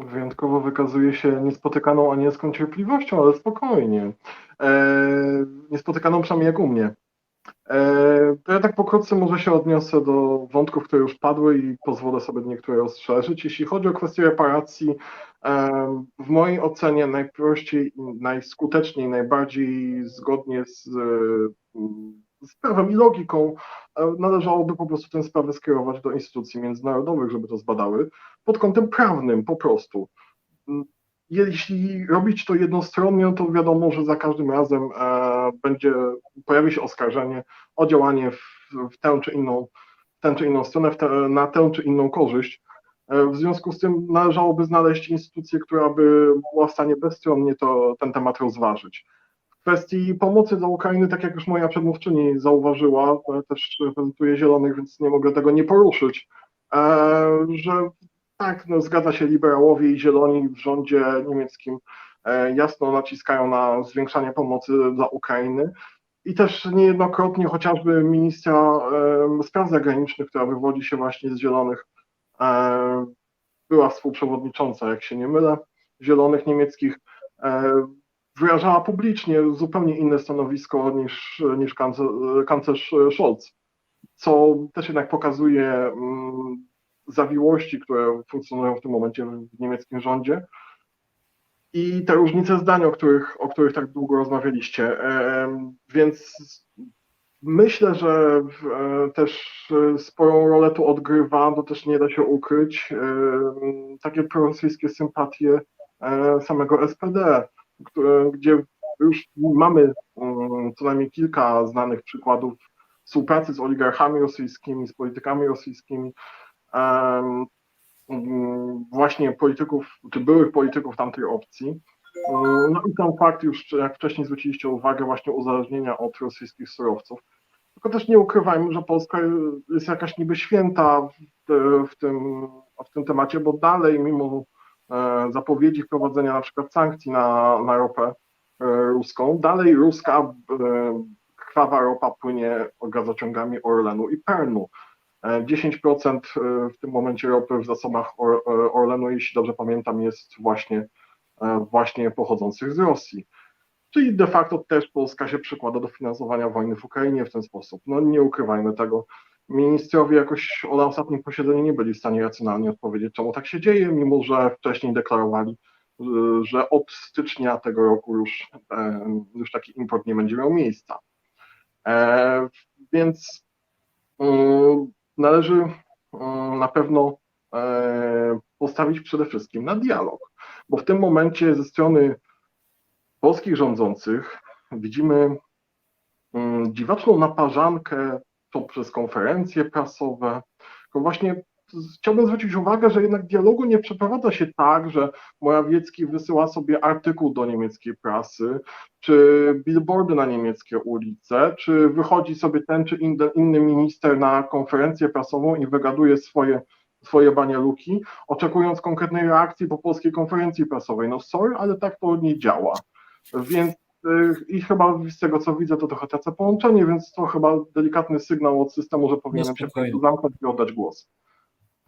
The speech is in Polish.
wyjątkowo wykazuje się niespotykaną anielską cierpliwością, ale spokojnie. E, niespotykaną przynajmniej jak u mnie. E, to ja tak pokrótce może się odniosę do wątków, które już padły i pozwolę sobie niektóre rozszerzyć. Jeśli chodzi o kwestię reparacji, e, w mojej ocenie najprościej, najskuteczniej, najbardziej zgodnie z, e, z prawem i logiką e, należałoby po prostu tę sprawę skierować do instytucji międzynarodowych, żeby to zbadały, pod kątem prawnym po prostu. Mm, Jeśli robić to jednostronnie, no to wiadomo, że za każdym razem e, będzie, pojawi się oskarżenie o działanie w, w tę czy inną, tę czy inną stronę, te, na tę czy inną korzyść. E, w związku z tym należałoby znaleźć instytucję, która by była w stanie bezstronnie to, ten temat rozważyć. W kwestii pomocy dla Ukrainy, tak jak już moja przedmówczyni zauważyła, e, też reprezentuję Zielonych, więc nie mogę tego nie poruszyć, e, że tak, no, zgadza się, liberałowie i zieloni w rządzie niemieckim e, jasno naciskają na zwiększanie pomocy dla Ukrainy. I też niejednokrotnie chociażby ministra spraw zagranicznych, która wywodzi się właśnie z Zielonych, była współprzewodnicząca, jak się nie mylę, Zielonych niemieckich, wyrażała publicznie zupełnie inne stanowisko niż, niż kanclerz, Scholz, co też jednak pokazuje mm, zawiłości, które funkcjonują w tym momencie w niemieckim rządzie i te różnice zdań, o których, o których tak długo rozmawialiście. Em, Więc myślę, że e, też e, sporą rolę tu odgrywa, to też nie da się ukryć, em, takie prorosyjskie sympatie e, samego SPD, które, gdzie już mamy mm, co najmniej kilka znanych przykładów współpracy z oligarchami rosyjskimi, z politykami rosyjskimi, mm, właśnie polityków, czy byłych polityków tamtej opcji. Mm, No i ten fakt już, jak wcześniej zwróciliście uwagę, właśnie uzależnienia od rosyjskich surowców. Tylko też nie ukrywajmy, że Polska jest jakaś niby święta w, w, tym, w tym temacie, bo dalej, mimo zapowiedzi wprowadzenia na przykład sankcji na, na ropę e, ruską, dalej ruska e, krwawa ropa płynie gazociągami Orlenu i Pernu. E, 10% w tym momencie ropy w zasobach Or, e, Orlenu, jeśli dobrze pamiętam, jest właśnie, e, właśnie pochodzących z Rosji. Czyli de facto też Polska się przykłada do finansowania wojny w Ukrainie w ten sposób. No nie ukrywajmy tego. Ministrowie jakoś na ostatnim posiedzeniu nie byli w stanie racjonalnie odpowiedzieć, czemu tak się dzieje, mimo że wcześniej deklarowali, y, że od stycznia tego roku już, już taki import nie będzie miał miejsca. E, Więc mm, należy mm, na pewno e, postawić przede wszystkim na dialog, bo w tym momencie ze strony polskich rządzących widzimy mm, dziwaczną naparzankę poprzez konferencje prasowe. Tylko właśnie chciałbym zwrócić uwagę, że jednak dialogu nie przeprowadza się tak, że Morawiecki wysyła sobie artykuł do niemieckiej prasy, czy billboardy na niemieckie ulice, czy wychodzi sobie ten czy inny, minister na konferencję prasową i wygaduje swoje, swoje banialuki, oczekując konkretnej reakcji po polskiej konferencji prasowej. No sorry, ale tak to nie działa. Więc i chyba z tego co widzę, to trochę tracę połączenie, więc to chyba delikatny sygnał od systemu, że powinienem się po spokojnie. prostu zamknąć i oddać głos.